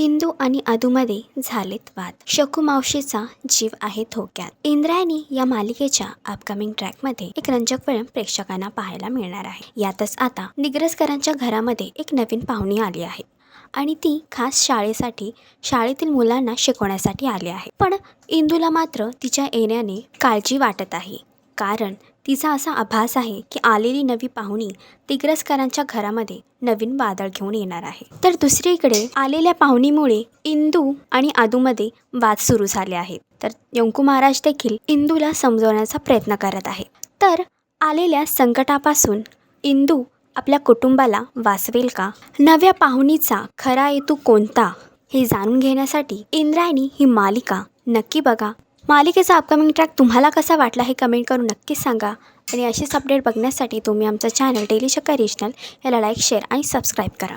इंदू आणि अदूमध्ये झालेत वाद. शकू मावशीचा जीव आहे थोक्यात इंद्रायणी या मालिकेच्या अपकमिंग ट्रॅकमध्ये एक रंजक फिल्म प्रेक्षकांना पाहायला मिळणार आहे. यातच आता निग्रसकरांच्या घरामध्ये एक नवीन पाहुणी आली आहे आणि ती खास शाळेसाठी शाळेतील मुलांना शिकवण्यासाठी आली आहे. पण इंदूला मात्र तिच्या येण्याने काळजी वाटत आहे. कारण तिचा असा आभास आहे की आलेली नवी पाहुणी तिग्रसकरांच्या घरामध्ये नवीन वादळ घेऊन येणार आहे. तर दुसरीकडे आलेल्या पाहुणीमुळे इंदू आणि आदूमध्ये वाद सुरू झाले आहेत. तर यंकू महाराज देखील इंदूला समजवण्याचा प्रयत्न करत आहे तर आलेल्या संकटापासून इंदू आपल्या कुटुंबाला वाचवेल का? नव्या पाहुणीचा खरा हेतू कोणता हे जाणून घेण्यासाठी इंद्रायणी ही मालिका नक्की बघा. मालिकेचा अपकमिंग ट्रॅक तुम्हाला कसा वाटला हे कमेंट करून नक्कीच सांगा. आणि अशीच अपडेट बघण्यासाठी तुम्ही आमचं चॅनल डेली शक्का रिजनल याला लाईक शेअर आणि सबस्क्राईब करा.